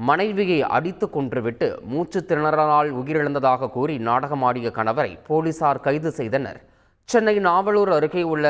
மனைவியை அடித்து கொன்றுவிட்டு மூச்சு திணறலால் உயிரிழந்ததாக கூறி நாடகமாடிய கணவரை போலீசார் கைது செய்தனர். சென்னை நாவலூர் அருகே உள்ள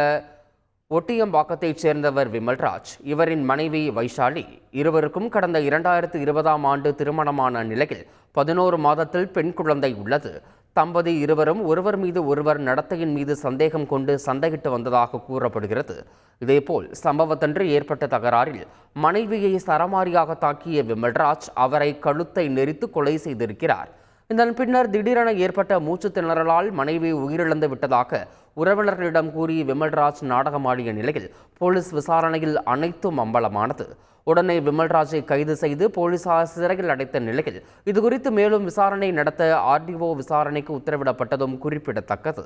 ஒட்டியம்பாக்கத்தைச் சேர்ந்தவர் விமல்ராஜ் இவரின் மனைவி வைஷாலி இருவருக்கும் கடந்த இரண்டாயிரத்து இருபதாம் ஆண்டு திருமணமான நிலையில் பதினோரு மாதத்தில் பெண் குழந்தை உள்ளது. தம்பதி இருவரும் ஒருவர் மீது ஒருவர் நடத்தையின் மீது சந்தேகம் கொண்டு சண்டையிட்டு வந்ததாக கூறப்படுகிறது. இதேபோல் சம்பவத்தன்று ஏற்பட்ட தகராறில் மனைவியை சரமாரியாக தாக்கிய விமல்ராஜ் அவரை கழுத்தை நெரித்து கொலை செய்திருக்கிறார். இதன் பின்னர் திடீரென ஏற்பட்ட மூச்சு திணறலால் மனைவி உயிரிழந்து விட்டதாக உறவினர்களிடம் கூறி விமல்ராஜ் நாடகமாடிய நிலையில் போலீஸ் விசாரணையில் அனைத்தும் அம்பலமானது. உடனே விமல்ராஜை கைது செய்து போலீசார் சிறையில் அடைத்த நிலையில் இதுகுறித்து மேலும் விசாரணை நடத்த ஆர்டிஓ விசாரணைக்கு உத்தரவிடப்பட்டதும் குறிப்பிடத்தக்கது.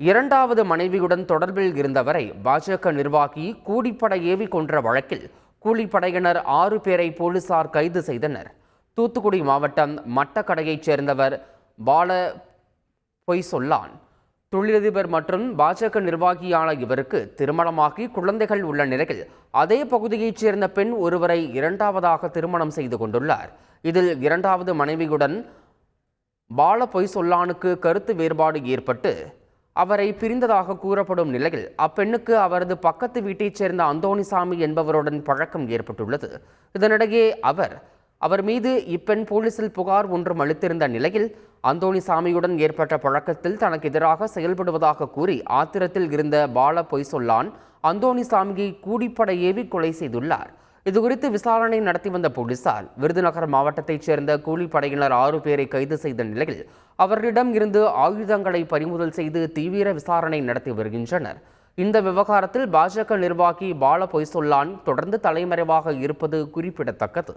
இரண்டாவது மனைவியுடன் தொடர்பில் இருந்தவரை பாஜக நிர்வாகி கூலிப்படை ஏவி கொன்ற வழக்கில் கூலிப்படையினர் ஆறு பேரை போலீசார் கைது செய்தனர். தூத்துக்குடி மாவட்டம் மட்டக்கடையைச் சேர்ந்தவர் பால பொய் சொல்லான் தொழிலதிபர் மற்றும் பாஜக நிர்வாகியான இவருக்கு திருமணமாகி குழந்தைகள் உள்ள நிலையில் அதே பகுதியைச் சேர்ந்த பெண் ஒருவரை இரண்டாவதாக திருமணம் செய்து கொண்டுள்ளார். இதில் இரண்டாவது மனைவியுடன் பால பொய் சொல்லானுக்கு கருத்து வேறுபாடு ஏற்பட்டு அவரை பிரிந்ததாக கூறப்படும் நிலையில் அப்பெண்ணுக்கு அவரது பக்கத்து வீட்டைச் சேர்ந்த அந்தோணிசாமி என்பவருடன் பழக்கம் ஏற்பட்டுள்ளது. இதனிடையே அவர் அவர் மீது இப்பெண் போலீசில் புகார் ஒன்றும் அளித்திருந்த நிலையில் அந்தோணிசாமியுடன் ஏற்பட்ட பழக்கத்தில் தனக்கு எதிராக செயல்படுவதாக கூறி ஆத்திரத்தில் இருந்த பால பொய் சொல்லான் அந்தோணிசாமியை கூடிப்பட ஏவி கொலை செய்துள்ளார். இதுகுறித்து விசாரணை நடத்தி வந்த போலீசார் விருதுநகர் மாவட்டத்தைச் சேர்ந்த கூலிப்படையினர் ஆறு பேரை கைது செய்த நிலையில் அவர்களிடம் இருந்து ஆயுதங்களை பறிமுதல் செய்து தீவிர விசாரணை நடத்தி வருகின்றனர். இந்த விவகாரத்தில் பாஜக நிர்வாகி பால பொய்சொல்லான் தொடர்ந்து தலைமறைவாக இருப்பது குறிப்பிடத்தக்கது.